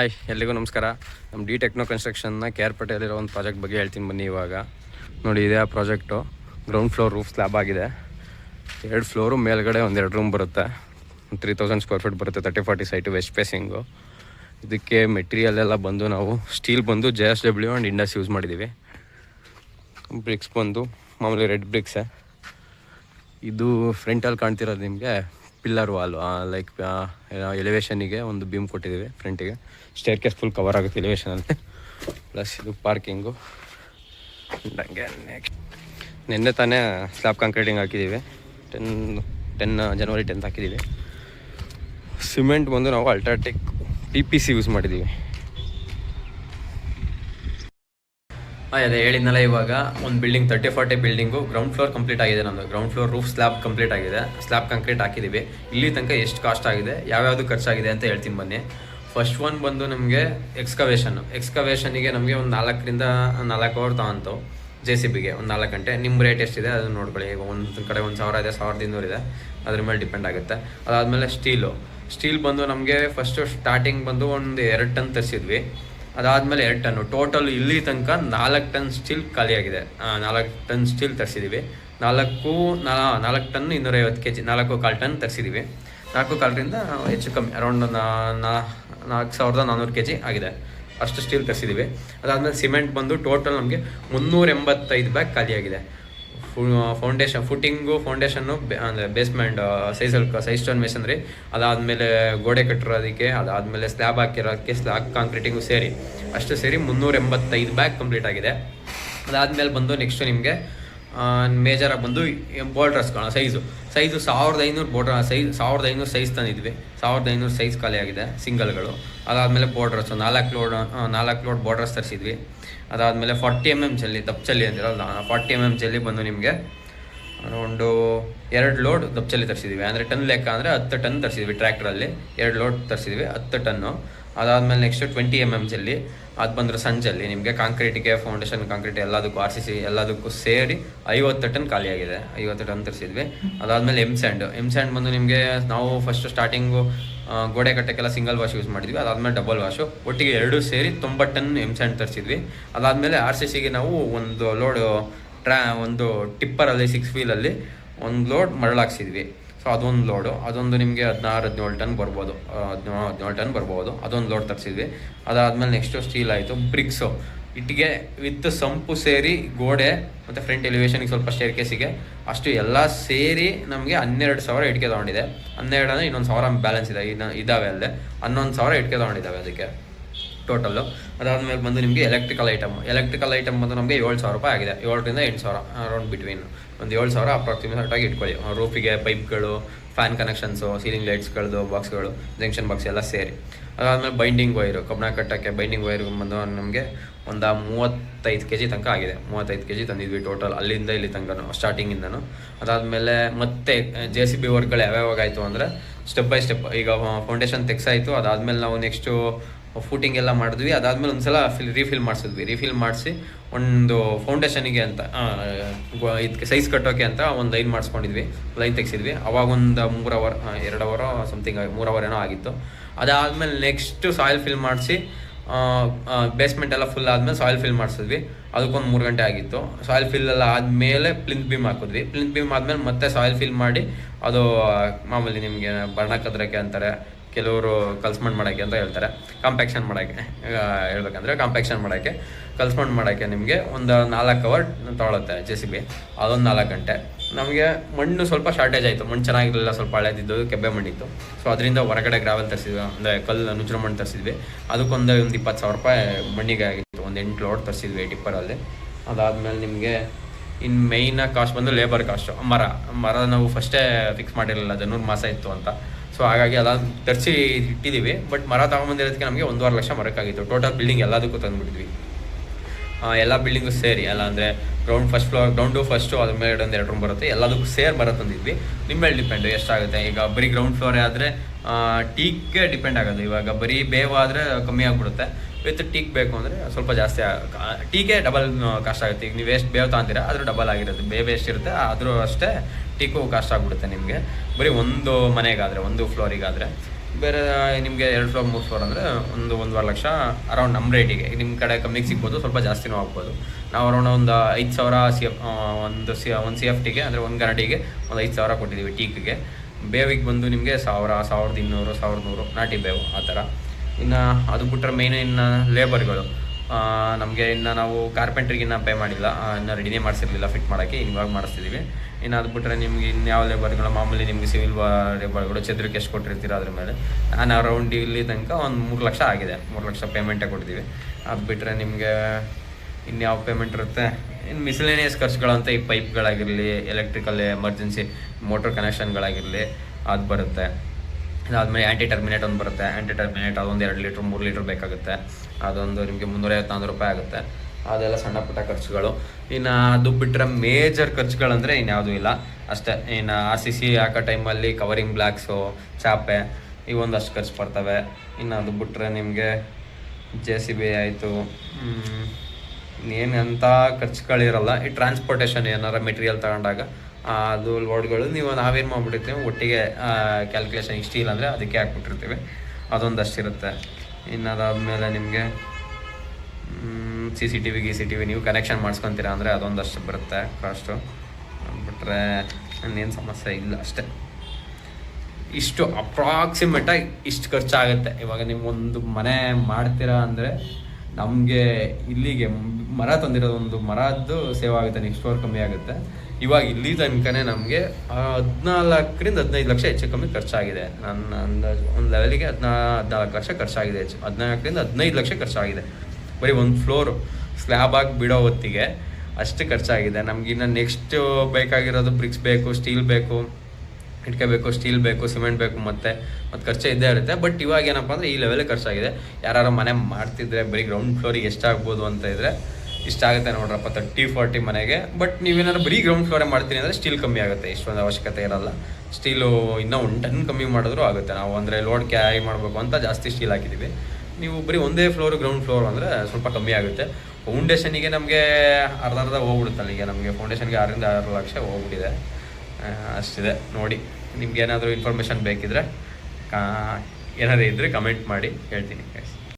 Hi, ಎಲ್ರಿಗೂ ನಮಸ್ಕಾರ. ನಮ್ಮ ಡಿ ಟೆಕ್ನೋ ಕನ್ಸ್ಟ್ರಕ್ಷನ್ನ ಕೆ ಆರ್ ಪೇಟೆಯಲ್ಲಿರೋ ಒಂದು ಪ್ರಾಜೆಕ್ಟ್ ಬಗ್ಗೆ ಹೇಳ್ತೀನಿ ಬನ್ನಿ ಇವಾಗ. ನೋಡಿ, ಇದೇ ಆ project. Ground floor roof slab ಆಗಿದೆ. ಎರಡು ಫ್ಲೋರು ಮೇಲ್ಗಡೆ ಒಂದೆರಡು ರೂಮ್ ಬರುತ್ತೆ. ತ್ರೀ ತೌಸಂಡ್ ಸ್ಕ್ವೇರ್ ಫೀಟ್ ಬರುತ್ತೆ, thirty forty site west facing ಇದಕ್ಕೆ ಮೆಟೀರಿಯಲ್ ಎಲ್ಲ ಬಂದು ನಾವು ಸ್ಟೀಲ್ ಬಂದು J S W and Indus use ಮಾಡಿದ್ದೀವಿ ಬ್ರಿಕ್ಸ್ ಬಂದು, ಮಾಮೂಲಿ ರೆಡ್ ಬ್ರಿಕ್ಸೆ. ಇದು ಫ್ರಂಟಲ್ಲಿ ಕಾಣ್ತಿರೋದು ನಿಮಗೆ ಪಿಲ್ಲರ್ ವಾಲು ಲೈಕ್ ಎಲಿವೇಶನಿಗೆ ಒಂದು ಬೀಮ್ ಕೊಟ್ಟಿದ್ದೀವಿ ಫ್ರಂಟಿಗೆ ಸ್ಟೇರ್ ಕೇಸ್ ಫುಲ್ ಕವರ್ ಆಗುತ್ತೆ ಎಲಿವೇಶನಲ್ಲಿ ಪ್ಲಸ್ ಇದು ಪಾರ್ಕಿಂಗು ನೆಕ್ಸ್ಟ್ ನಿನ್ನೆ ತಾನೇ ಸ್ಲ್ಯಾಬ್ ಕಾಂಕ್ರೀಟಿಂಗ್ ಹಾಕಿದ್ದೀವಿ. ಟೆನ್ ಟೆನ್ ಜನವರಿ ಟೆಂತ್ ಹಾಕಿದ್ದೀವಿ. ಸಿಮೆಂಟ್ ಬಂದು ನಾವು UltraTech P P C use ಮಾಡಿದ್ದೀವಿ. ಅದೇ ಹೇಳಿದ್ನಲ್ಲ ಇವಾಗ, ಒಂದು building thirty forty building ground floor complete ಆಗಿದೆ ನಮ್ಮದು ground floor roof slab complete ಆಗಿದೆ. ಸ್ಲ್ಯಾಬ್ ಕಾಂಕ್ರೀಟ್ ಹಾಕಿದ್ದೀವಿ ಇಲ್ಲಿ ತನಕ ಎಷ್ಟು ಕಾಸ್ಟ್ ಆಗಿದೆ, ಯಾವ್ಯಾವುದು ಖರ್ಚಾಗಿದೆ ಅಂತ ಹೇಳ್ತೀನಿ ಬನ್ನಿ. ಫಸ್ಟ್ ಒನ್ ಬಂದು ನಮಗೆ ಎಕ್ಸ್ಕವೇಷನ್ ಎಕ್ಸ್ಕವೇಷನಿಗೆ ನಮಗೆ ಒಂದು ನಾಲ್ಕರಿಂದ, ನಾಲ್ಕು ಅವರ್ ತಗೊಂತು ಜೆ ಸಿ ಬಿಗೆ ಒಂದು ನಾಲ್ಕು ಗಂಟೆ. ನಿಮ್ಮ ರೇಟ್ ಎಷ್ಟಿದೆ ಅದನ್ನು ನೋಡ್ಕೊಳ್ಳಿ. ಈಗ ಒಂದು ಕಡೆ ಒಂದು ಸಾವಿರ ಇದೆ, ಸಾವಿರದ ಇನ್ನೂರು ಇದೆ. ಅದ್ರ ಮೇಲೆ ಡಿಪೆಂಡ್ ಆಗುತ್ತೆ. ಅದಾದಮೇಲೆ ಸ್ಟೀಲು ಸ್ಟೀಲ್ ಬಂದು ನಮಗೆ ಫಸ್ಟು ಸ್ಟಾರ್ಟಿಂಗ್ ಬಂದು ಒಂದು ಎರಡು ಟನ್ ತರಿಸಿದ್ವಿ. ಅದಾದಮೇಲೆ ಎರಡು ಟನ್ನು. ಟೋಟಲ್ ಇಲ್ಲಿ ತನಕ ನಾಲ್ಕು ಟನ್ ಸ್ಟೀಲ್ ಖಾಲಿಯಾಗಿದೆ. ನಾಲ್ಕು ಟನ್ ಸ್ಟೀಲ್ ತರಿಸಿದ್ದೀವಿ ನಾಲ್ಕು ನಾಲ್ಕು ಟನ್ ಇನ್ನೂರೈವತ್ತು ಕೆ ಜಿ ನಾಲ್ಕು ಕಾಲು ಟನ್ ತರಿಸಿದ್ದೀವಿ ನಾಲ್ಕು ಕಾಲರಿಂದ ಹೆಚ್ಚು ಕಮ್ಮಿ, ಅರೌಂಡ್ ನಾಲ್ಕು ಸಾವಿರದ ನಾನ್ನೂರು ಕೆ ಜಿ ಆಗಿದೆ. ಅಷ್ಟು ಸ್ಟೀಲ್ ತರಿಸಿದ್ದೀವಿ ಅದಾದಮೇಲೆ ಸಿಮೆಂಟ್ ಬಂದು ಟೋಟಲ್ ನಮಗೆ ಮುನ್ನೂರ ಎಂಬತ್ತೈದು ಬ್ಯಾಗ್ ಖಾಲಿಯಾಗಿದೆ. ಫೌಂಡೇಶನ್ ಫುಟಿಂಗು ಫೌಂಡೇಶನ್ನು ಅಂದರೆ ಬೇಸ್ಮೆಂಟ್ ಸೈಜಲ್ ಸೈಜ್ ಸ್ಟೋನ್ ಮೇಸನ್ರಿ ಅದಾದಮೇಲೆ ಗೋಡೆ ಕಟ್ಟಿರೋದಕ್ಕೆ ಅದಾದಮೇಲೆ ಸ್ಲ್ಯಾಬ್ ಹಾಕಿರೋದಕ್ಕೆ ಸ್ಲ್ಯಾಬ್ ಕಾಂಕ್ರೀಟಿಂಗು ಸೇರಿ. ಅಷ್ಟು ಸೇರಿ ಮುನ್ನೂರ ಎಂಬತ್ತೈದು ಬ್ಯಾಗ್ ಕಂಪ್ಲೀಟ್ ಆಗಿದೆ. ಅದಾದಮೇಲೆ ಬಂದು ನೆಕ್ಸ್ಟ್ ನಿಮಗೆ ಮೇಜರಾಗಿ ಬಂದು ಬೋಲ್ಡ್ರಸ್ಗಳು ಸೈಜು ಸೈಜು ಸಾವಿರದ ಐನೂರು ಬೋರ್ಡ್ರ ಸೈಜ್ ಸಾವಿರದ ಐನೂರು ಸೈಜ್ ತಂದಿದ್ವಿ ಸಾವಿರದ ಐನೂರು ಸೈಜ್ ಖಾಲಿ ಆಗಿದೆ ಸಿಂಗಲ್ಗಳು ಅದಾದಮೇಲೆ ಬೋರ್ಡ್ರಸ್ಸು ನಾಲ್ಕು ಲೋಡ್ ನಾಲ್ಕು ಲೋಡ್ ಬೋರ್ಡ್ರಸ್ ತರಿಸಿದ್ವಿ. ಅದಾದಮೇಲೆ ಫಾರ್ಟಿ ಎಂ ಎಂ ಜಲ್ಲಿ, ದಪ್ಚಲ್ಲಿ ಅಂದಿರಲ್ಲ ಫಾರ್ಟಿ ಎಂ ಎಂ ಜಲ್ಲಿ ಬಂದು ನಿಮಗೆ ಒಂದು ಎರಡು ಲೋಡ್ ದಪ್ಚಲ್ಲಿ ತರಿಸಿದ್ವಿ. ಅಂದರೆ ಟನ್ ಲೆಕ್ಕ ಅಂದರೆ ಹತ್ತು ಟನ್ ತರಿಸಿದ್ವಿ ಟ್ರ್ಯಾಕ್ಟ್ರಲ್ಲಿ ಎರಡು ಲೋಡ್ ತರಿಸಿದ್ವಿ, ಹತ್ತು ಟನ್ನು. ಅದಾದಮೇಲೆ ನೆಕ್ಸ್ಟ್ ಟ್ವೆಂಟಿ ಎಂ ಎಂ ಜಲ್ಲಿ, ಅದು ಬಂದರೆ ಸಂಜಲ್ಲಿ ನಿಮಗೆ ಕಾಂಕ್ರೀಟಿಗೆ ಫೌಂಡೇಶನ್ ಕಾಂಕ್ರೀಟ್ ಎಲ್ಲದಕ್ಕೂ ಆರ್ ಸಿ ಸಿ ಎಲ್ಲದಕ್ಕೂ ಸೇರಿ ಐವತ್ತು ಟನ್ ಖಾಲಿಯಾಗಿದೆ ಐವತ್ತು ಟನ್ ತರಿಸಿದ್ವಿ. ಅದಾದಮೇಲೆ ಎಂ ಸ್ಯಾಂಡ್ ಎಂ ಸ್ಯಾಂಡ್ ಬಂದು ನಿಮಗೆ ನಾವು ಫಸ್ಟ್ ಸ್ಟಾರ್ಟಿಂಗು ಗೋಡೆ ಕಟ್ಟಕ್ಕೆಲ್ಲ ಸಿಂಗಲ್ ವಾಶ್ ಯೂಸ್ ಮಾಡಿದ್ವಿ. ಅದಾದಮೇಲೆ ಡಬಲ್ ವಾಶು ಒಟ್ಟಿಗೆ ಎರಡು ಸೇರಿ ತೊಂಬತ್ತು ಟನ್ ಎಂ ಸ್ಯಾಂಡ್ ತರಿಸಿದ್ವಿ. ಅದಾದಮೇಲೆ ಆರ್ ಸಿ ಸಿಗೆ ನಾವು ಒಂದು ಲೋಡ್ ಟ್ರಾ, ಒಂದು ಟಿಪ್ಪರಲ್ಲಿ ಸಿಕ್ಸ್ ವೀಲಲ್ಲಿ ಒಂದು ಲೋಡ್ ಮರಳಾಕ್ಸಿದ್ವಿ. ಸೊ ಅದೊಂದು ಲೋಡು ಅದೊಂದು ನಿಮಗೆ ಹದಿನಾರು, ಹದಿನೇಳು ಟನ್ ಬರ್ಬೋದು. ಹದಿನೇಳು ಹದಿನೇಳು ಟನ್ ಬರ್ಬೋದು. ಅದೊಂದು ಲೋಡ್ ತರಿಸಿದ್ವಿ. ಅದಾದಮೇಲೆ ನೆಕ್ಸ್ಟು ಸ್ಟೀಲ್ ಆಯಿತು. ಬ್ರಿಕ್ಸು ಇಟ್ಟಿಗೆ ವಿತ್ ಸಂಪು ಸೇರಿ ಗೋಡೆ ಮತ್ತು ಫ್ರಂಟ್ ಎಲಿವೇಷನ್ಗೆ ಸ್ವಲ್ಪ ಸ್ಟೇರ್ ಕೇಸಿಗೆ ಅಷ್ಟು ಎಲ್ಲ ಸೇರಿ ನಮಗೆ ಹನ್ನೆರಡು ಸಾವಿರ ಇಟ್ಟಿಗೆ ತೊಗೊಂಡಿದೆ. ಹನ್ನೆರಡು ಅಂದರೆ ಇನ್ನೊಂದು ಸಾವಿರ ಬ್ಯಾಲೆನ್ಸ್ ಇದೆ. ಇನ್ನು ಇದ್ದಾವೆ ಅಲ್ಲದೆ ಹನ್ನೊಂದು ಸಾವಿರ ಇಟ್ಟಿಗೆ ತೊಗೊಂಡಿದ್ದಾವೆ ಅದಕ್ಕೆ. ಟೋಟಲ್ಲು. ಅದಾದಮೇಲೆ ಬಂದು ನಿಮಗೆ ಎಲೆಕ್ಟ್ರಿಕಲ್ ಐಟಮ್ ಎಲೆಕ್ಟ್ರಿಕಲ್ ಐಟಮ್ ಬಂದು ನಮಗೆ ಏಳು ಸಾವಿರ ರೂಪಾಯಿ ಆಗಿದೆ. ಏಳರಿಂದ ಎಂಟು ಸಾವಿರ ಅರೌಂಡ್ ಬಿಟ್ವೀನ್ ಒಂದು ಏಳು ಸಾವಿರ ಅಪ್ರಾಕ್ಸಿಮೇಟ್ ಆಗಿ ಇಟ್ಕೊಳ್ಳಿ. ರೂಫಿಗೆ ಪೈಪ್ಗಳು ಫ್ಯಾನ್ ಕನೆಕ್ಷನ್ಸು ಸೀಲಿಂಗ್ ಲೈಟ್ಸ್ಗಳದ್ದು ಬಾಕ್ಸ್ಗಳು ಜಂಕ್ಷನ್ ಬಾಕ್ಸ್ ಎಲ್ಲ ಸೇರಿ. ಅದಾದಮೇಲೆ ಬೈಂಡಿಂಗ್ ವೈರು ಕಬ್ಬಣ ಕಟ್ಟಕ್ಕೆ ಬೈಂಡಿಂಗ್ ವೈರ್ ಬಂದು ನಮಗೆ ಒಂದು ಮೂವತ್ತೈದು ಕೆ ಜಿ ತನಕ ಆಗಿದೆ. ಮೂವತ್ತೈದು ಕೆ ಜಿ ತಂದಿದ್ವಿ ಟೋಟಲ್ ಅಲ್ಲಿಂದ ಇಲ್ಲಿ ತನಕ ಸ್ಟಾರ್ಟಿಂಗಿಂದನು ಅದಾದಮೇಲೆ ಮತ್ತೆ ಜೆ ಸಿ ಬಿ ವರ್ಕ್ಗಳು ಯಾವ್ಯಾವಾಗ ಆಯಿತು ಅಂದರೆ ಸ್ಟೆಪ್ ಬೈ ಸ್ಟೆಪ್ ಈಗ ಫೌಂಡೇಶನ್ ತೆಗ್ಸಾಯಿತು. ಅದಾದಮೇಲೆ ನಾವು ನೆಕ್ಸ್ಟು ಫೂಟಿಂಗ್ ಎಲ್ಲ ಮಾಡಿದ್ವಿ. ಅದಾದಮೇಲೆ ಒಂದ್ಸಲ ಫಿಲ್ ರೀಫಿಲ್ ಮಾಡಿಸಿದ್ವಿ. ರೀಫಿಲ್ ಮಾಡಿಸಿ ಒಂದು ಫೌಂಡೇಶನಿಗೆ ಅಂತ ಇದಕ್ಕೆ ಸೈಜ್ ಕಟ್ಟೋಕೆ ಅಂತ ಒಂದು ಲೈನ್ ಮಾಡಿಸ್ಕೊಂಡಿದ್ವಿ. ಲೈನ್ ತೆಗೆಸಿದ್ವಿ. ಅವಾಗ ಒಂದು ಮೂರು ಅವರ್ ಎರಡು ಅವರ್ ಸಮಥಿಂಗ್ ಮೂರು ಅವರ್ ಏನೋ ಆಗಿತ್ತು. ಅದಾದ್ಮೇಲೆ ನೆಕ್ಸ್ಟ್ ಸಾಯಿಲ್ ಫಿಲ್ ಮಾಡಿಸಿ ಬೇಸ್ಮೆಂಟ್ ಎಲ್ಲ ಫುಲ್ ಆದಮೇಲೆ ಸಾಯಿಲ್ ಫಿಲ್ ಮಾಡಿಸಿದ್ವಿ. ಅದಕ್ಕೊಂದು ಮೂರು ಗಂಟೆ ಆಗಿತ್ತು. ಸಾಯಿಲ್ ಫಿಲ್ ಎಲ್ಲ ಆದಮೇಲೆ ಪ್ಲಿಂತ್ ಬೀಮ್ ಹಾಕಿದ್ವಿ. ಪ್ಲಿಂತ್ ಬೀಮ್ ಆದಮೇಲೆ ಮತ್ತೆ ಸಾಯಿಲ್ ಫಿಲ್ ಮಾಡಿ ಅದು ಮಾಮೂಲಿ ನಿಮಗೆ ಬಣ್ಣ ಕದ್ರಕ್ಕೆ ಅಂತಾರೆ. ಕೆಲವರು ಕಲ್ಸ್ಮಂಡ್ ಮಾಡೋಕ್ಕೆ ಅಂತ ಹೇಳ್ತಾರೆ. ಕಾಂಪ್ಯಾಕ್ಷನ್ ಮಾಡೋಕ್ಕೆ ಹೇಳ್ಬೇಕಂದ್ರೆ ಕಾಂಪ್ಯಾಕ್ಷನ್ ಮಾಡೋಕ್ಕೆ. ಕಲ್ಸ್ಮಂಡ್ ಮಾಡೋಕ್ಕೆ ನಿಮಗೆ ಒಂದು ನಾಲ್ಕು ಅವರ್ ತೊಗೊಳುತ್ತೆ ಜೆ ಸಿ ಬಿ ಅದೊಂದು ನಾಲ್ಕು ಗಂಟೆ. ನಮಗೆ ಮಣ್ಣು ಸ್ವಲ್ಪ ಶಾರ್ಟೇಜ್ ಆಯಿತು. ಮಣ್ಣು ಚೆನ್ನಾಗಿರಲಿಲ್ಲ, ಸ್ವಲ್ಪ ಹಳೆದಿದ್ದು, ಕೆಬ್ಬೆ ಮಣ್ಣಿತ್ತು. ಸೊ ಅದರಿಂದ ಹೊರಗಡೆ ಗ್ರಾವೆಲ್ ತರಿಸಿದ್ವಿ. ಅಂದರೆ ಕಲ್ಲು, ನುಜ್ರ ಮಣ್ಣು ತರಿಸಿದ್ವಿ. ಅದಕ್ಕೊಂದು ಒಂದು ಇಪ್ಪತ್ತು ಸಾವಿರ ರೂಪಾಯಿ ಮಣ್ಣಿಗೆ ಆಗಿತ್ತು. ಒಂದು ಎಂಟು ಲೋಡ್ ತರಿಸಿದ್ವಿ ಟಿಪ್ಪರಲ್ಲಿ ಅದಾದಮೇಲೆ ನಿಮಗೆ ಇನ್ನು ಮೇಯ್ನಾಗಿ ಕಾಸ್ಟ್ ಬಂದು ಲೇಬರ್ ಕಾಸ್ಟು ಮರ ಮರ ನಾವು ಫಸ್ಟೇ ಫಿಕ್ಸ್ ಮಾಡಿರಲಿಲ್ಲ. ಜನೂರು ಮಾಸ ಇತ್ತು ಅಂತ. ಸೊ ಹಾಗಾಗಿ ಎಲ್ಲ ತರಿಸಿ ಇಟ್ಟಿದ್ದೀವಿ. ಬಟ್ ಮರ ತಗೊಂಬಂದಿರೋದಕ್ಕೆ ನಮಗೆ ಒಂದೂವರೆ ಲಕ್ಷ ಮರಕ್ಕಾಗಿತ್ತು. ಟೋಟಲ್ ಬಿಲ್ಡಿಂಗ್ ಎಲ್ಲದಕ್ಕೂ ತಂದುಬಿಟ್ಟಿದ್ವಿ. ಎಲ್ಲ ಬಿಲ್ಡಿಂಗು ಸೇರಿ ಎಲ್ಲ ಅಂದರೆ ground first floor ground first ಅದ್ರ ಮೇಲೆ ಒಂದು ಎರಡು ರೂಮ್ ಬರುತ್ತೆ. ಎಲ್ಲದಕ್ಕೂ ಸೇರ್ ಮರ ತಂದಿದ್ವಿ. ನಿಮ್ಮ ಮೇಲೆ ಡಿಪೆಂಡು ಎಷ್ಟಾಗುತ್ತೆ? ಈಗ ಬರೀ ಗ್ರೌಂಡ್ ಫ್ಲೋರೇ ಆದರೆ ಟೀಕ್ಗೆ ಡಿಪೆಂಡ್ ಆಗೋದು. ಇವಾಗ ಬರೀ ಬೇವು ಆದರೆ ಕಮ್ಮಿ ಆಗಿಬಿಡುತ್ತೆ. ವಿತ್ ಟೀಕ್ ಬೇಕು ಅಂದರೆ ಸ್ವಲ್ಪ ಜಾಸ್ತಿ ಟೀಕೆ ಡಬಲ್ ಕಾಸ್ಟ್ ಆಗುತ್ತೆ. ಈಗ ನೀವು ಎಷ್ಟು ಬೇವು ತಗೊಂತೀರಾ ಅದ್ರ ಡಬಲ್ ಆಗಿರುತ್ತೆ. ಬೇವು ಎಷ್ಟಿರುತ್ತೆ ಆದರೂ ಅಷ್ಟೇ ಟೀಕು ಕಾಸ್ಟ್ ಆಗಿಬಿಡುತ್ತೆ ನಿಮಗೆ. ಬರೀ ಒಂದು ಮನೆಗಾದರೆ, ಒಂದು ಫ್ಲೋರಿಗಾದರೆ. ಬೇರೆ, ನಿಮಗೆ ಎರಡು ಫ್ಲೋರ್, ಮೂರು ಫ್ಲೋರ್ ಅಂದರೆ ಒಂದು ಒಂದೂವರೆ ಲಕ್ಷ ಅರೌಂಡ್ ನಮ್ಮ ರೇಟಿಗೆ ನಿಮ್ಮ ಕಡೆ ಕಮ್ಮಿಗೆ ಸಿಗ್ಬೋದು, ಸ್ವಲ್ಪ ಜಾಸ್ತಿನೂ ಆಗ್ಬೋದು. ನಾವು ಅರೌಂಡ್ ಒಂದು ಐದು ಸಾವಿರ ಸಿ ಎಫ್ ಒಂದು ಸಿ ಒಂದು ಸಿ ಎಫ್ ಟಿಗೆ ಅಂದರೆ ಒಂದು ಗರಡಿಗೆ ಒಂದು ಐದು ಸಾವಿರ ಕೊಟ್ಟಿದ್ದೀವಿ ಟೀಕ್ಗೆ ಬೇವಿಗೆ ಬಂದು ನಿಮಗೆ ಸಾವಿರ, ಸಾವಿರದ ಇನ್ನೂರು, ಸಾವಿರದ ನೂರು, ನಾಟಿ ಬೇವು, ಆ ಥರ. ಇನ್ನು ಅದು ಬಿಟ್ಟರೆ ಮೇಯ್ನ್ ಇನ್ನು ಲೇಬರ್ಗಳು ನಮಗೆ ಇನ್ನು ನಾವು ಕಾರ್ಪೆಂಟ್ರಿಗೆ ಇನ್ನೂ ಪೇ ಮಾಡಿಲ್ಲ ಇನ್ನು ರೆಡಿನೇ ಮಾಡಿಸಿರ್ಲಿಲ್ಲ ಫಿಟ್ ಮಾಡೋಕ್ಕೆ ಇವಾಗ ಮಾಡಿಸ್ತಿದ್ದೀವಿ ಇನ್ನು ಅದು ಬಿಟ್ಟರೆ ನಿಮ್ಗೆ ಇನ್ಯಾವ ಲೇಬರ್ಗಳು ಮಾಮೂಲಿ ನಿಮಗೆ ಸಿವಿಲ್ ಲೇಬರ್ಗಳು ಚದ್ರಕ್ಕೆ ಎಷ್ಟು ಕೊಟ್ಟಿರ್ತೀರ ಅದ್ರ ಮೇಲೆ. ನಾನು ಅರೌಂಡ್ ಇಲ್ಲಿ ತನಕ ಒಂದು ಮೂರು ಲಕ್ಷ ಆಗಿದೆ. ಮೂರು ಲಕ್ಷ ಪೇಮೆಂಟೇ ಕೊಡ್ತೀವಿ ಅದು ಬಿಟ್ಟರೆ ನಿಮಗೆ ಇನ್ಯಾವ ಪೇಮೆಂಟ್ ಇರುತ್ತೆ? ಇನ್ನು ಮಿಸ್ಲೇನಿಯಸ್ ಖರ್ಚುಗಳಂತ ಈ ಪೈಪ್ಗಳಾಗಿರಲಿ ಎಲೆಕ್ಟ್ರಿಕಲ್ ಎಮರ್ಜೆನ್ಸಿ ಮೋಟ್ರ್ ಕನೆಕ್ಷನ್ಗಳಾಗಿರಲಿ ಅದು ಬರುತ್ತೆ. ಅದಾದಮೇಲೆ ಆ್ಯಂಟಿ ಟರ್ಮಿನೇಟ್ ಒಂದು ಬರುತ್ತೆ. ಆ್ಯಂಟಿ ಟರ್ಮಿನೇಟ್ ಅದೊಂದು ಎರಡು ಲೀಟ್ರ್, ಮೂರು ಲೀಟ್ರ್ ಬೇಕಾಗುತ್ತೆ. ಅದೊಂದು ನಿಮಗೆ ಮುನ್ನೂರೈವತ್ತು ನಾನ್ನೂರು ರೂಪಾಯಿ ಆಗುತ್ತೆ. ಅದೆಲ್ಲ ಸಣ್ಣ ಪುಟ್ಟ ಖರ್ಚುಗಳು. ಇನ್ನು ಅದು ಬಿಟ್ಟರೆ ಮೇಜರ್ ಖರ್ಚುಗಳಂದರೆ ಇನ್ಯಾವುದೂ ಇಲ್ಲ. ಅಷ್ಟೇ, ಇನ್ನು ಆರ್ ಸಿ ಸಿ ಹಾಕೋ ಟೈಮಲ್ಲಿ ಕವರಿಂಗ್ ಬ್ಲ್ಯಾಕ್ಸು ಚಾಪೆ, ಇವೊಂದಷ್ಟು ಖರ್ಚು ಬರ್ತವೆ ಇನ್ನು ಅದು ಬಿಟ್ಟರೆ ನಿಮಗೆ ಜೆ ಸಿ ಬಿ ಆಯಿತು. ಏನಂಥ ಖರ್ಚುಗಳಿರಲ್ಲ. ಈ ಟ್ರಾನ್ಸ್ಪೋರ್ಟೇಷನ್ ಏನಾರ ಮೆಟೀರಿಯಲ್ ತಗೊಂಡಾಗ ಅದು ಲೋಡ್ಗಳು ನೀವು ನಾವೇನು ಮಾಡಿಬಿಟ್ಟಿರ್ತೀವಿ, ಒಟ್ಟಿಗೆ ಕ್ಯಾಲ್ಕುಲೇಷನ್ ಇಷ್ಟಿಲ್ಲ ಅಂದರೆ ಅದಕ್ಕೆ ಹಾಕ್ಬಿಟ್ಟಿರ್ತೀವಿ. ಅದೊಂದಷ್ಟಿರುತ್ತೆ. ಇನ್ನು ಅದಾದಮೇಲೆ ನಿಮಗೆ ಸಿ ಸಿ ಟಿ ವಿ ಗಿ ಸಿ ಟಿ ವಿ ನೀವು ಕನೆಕ್ಷನ್ ಮಾಡಿಸ್ಕೊತೀರಾ ಅಂದರೆ ಅದೊಂದಷ್ಟು ಬರುತ್ತೆ ಕಾಸ್ಟು ಬಿಟ್ಟರೆ ಇನ್ನೇನು ಸಮಸ್ಯೆ ಇಲ್ಲ ಅಷ್ಟೇ. ಇಷ್ಟು ಅಪ್ರಾಕ್ಸಿಮೇಟಾಗಿ ಇಷ್ಟು ಖರ್ಚಾಗುತ್ತೆ. ಇವಾಗ ಒಂದು ಮನೆ ಮಾಡ್ತೀರಾ ಅಂದರೆ ನಮಗೆ ಇಲ್ಲಿಗೆ ಮರ ತಂದಿರೋದು ಒಂದು ಮರದ್ದು ಸೇವ್ ಆಗುತ್ತೆ ನೆಕ್ಸ್ಟ್ ಫ್ಲೋರ್ ಕಮ್ಮಿ ಆಗುತ್ತೆ. ಇವಾಗ ಇಲ್ಲಿ ತನಕನೇ ನಮಗೆ ಹದಿನಾಲ್ಕರಿಂದ ಹದಿನೈದು ಲಕ್ಷ ಹೆಚ್ಚು ಕಮ್ಮಿ ಖರ್ಚಾಗಿದೆ. ನನ್ನ ಅಂದಾಜು ಒಂದು ಲೆವೆಲಿಗೆ ಹದಿನಾ, ಹದಿನಾಲ್ಕು ಲಕ್ಷ ಖರ್ಚಾಗಿದೆ. ಹೆಚ್ಚು ಹದಿನಾಲ್ಕರಿಂದ ಹದಿನೈದು ಲಕ್ಷ ಖರ್ಚಾಗಿದೆ. ಬರೀ ಒಂದು ಫ್ಲೋರ್ ಸ್ಲ್ಯಾಬ್ ಆಗಿ ಬಿಡೋ ಹೊತ್ತಿಗೆ ಅಷ್ಟು ಖರ್ಚಾಗಿದೆ. ನಮ್ಗೆ ಇನ್ನು ನೆಕ್ಸ್ಟ್ ಬೇಕಾಗಿರೋದು ಬ್ರಿಕ್ಸ್ ಬೇಕು ಸ್ಟೀಲ್ ಬೇಕು, ಇಟ್ಕೆ ಬೇಕು ಸ್ಟೀಲ್ ಬೇಕು ಸಿಮೆಂಟ್ ಬೇಕು ಮತ್ತೆ, ಮತ್ತು ಖರ್ಚು ಇದ್ದೇ ಇರುತ್ತೆ. ಬಟ್ ಇವಾಗ ಏನಪ್ಪ ಅಂದರೆ ಈ ಲೆವೆಲ್ ಖರ್ಚಾಗಿದೆ. ಯಾರು ಮನೆ ಮಾಡ್ತಿದ್ರೆ ಬರೀ ಗ್ರೌಂಡ್ ಫ್ಲೋರಿಗೆ ಎಷ್ಟಾಗ್ಬೋದು ಅಂತ ಇದ್ರೆ ಇಷ್ಟಾಗುತ್ತೆ ನೋಡ್ರಪ್ಪ. ತರ್ಟಿ ಫಾರ್ಟಿ ಮನೆಗೆ. ಬಟ್ ನೀವೇನಾದ್ರು ಬರೀ ಗ್ರೌಂಡ್ ಫ್ಲೋರೇ ಮಾಡ್ತೀನಿ ಅಂದರೆ ಸ್ಟೀಲ್ ಕಮ್ಮಿ ಆಗುತ್ತೆ. ಇಷ್ಟೊಂದು ಅವಶ್ಯಕತೆ ಇರಲ್ಲ. ಸ್ಟೀಲು ಇನ್ನೂ ಒಂದು ಟನ್ ಕಮ್ಮಿ ಮಾಡಿದ್ರೂ ಆಗುತ್ತೆ. ನಾವು ಅಂದರೆ ಲೋಡ್ ಕ್ಯಾರಿ ಮಾಡಬೇಕು ಅಂತ ಜಾಸ್ತಿ ಸ್ಟೀಲ್ ಹಾಕಿದ್ದೀವಿ ನೀವು ಬರೀ ಒಂದೇ ಫ್ಲೋರ್ ಗ್ರೌಂಡ್ ಫ್ಲೋರ್ ಅಂದರೆ ಸ್ವಲ್ಪ ಕಮ್ಮಿ ಆಗುತ್ತೆ. ಫೌಂಡೇಶನಿಗೆ ನಮಗೆ ಅರ್ಧ ಅರ್ಧ ಹೋಗ್ಬಿಡುತ್ತೆ ಅಲ್ಲಿಗೆ ನಮಗೆ ಫೌಂಡೇಶನ್ಗೆ ಆರರಿಂದ ಆರು ಲಕ್ಷ ಹೋಗ್ಬಿಟ್ಟಿದೆ. ಅಷ್ಟಿದೆ. ನೋಡಿ, ನಿಮ್ಗೆ ಏನಾದರೂ ಇನ್ಫಾರ್ಮೇಷನ್ ಬೇಕಿದ್ರೆ ಏನಾದರೂ ಇದ್ದರೆ ಕಮೆಂಟ್ ಮಾಡಿ ಹೇಳ್ತೀನಿ.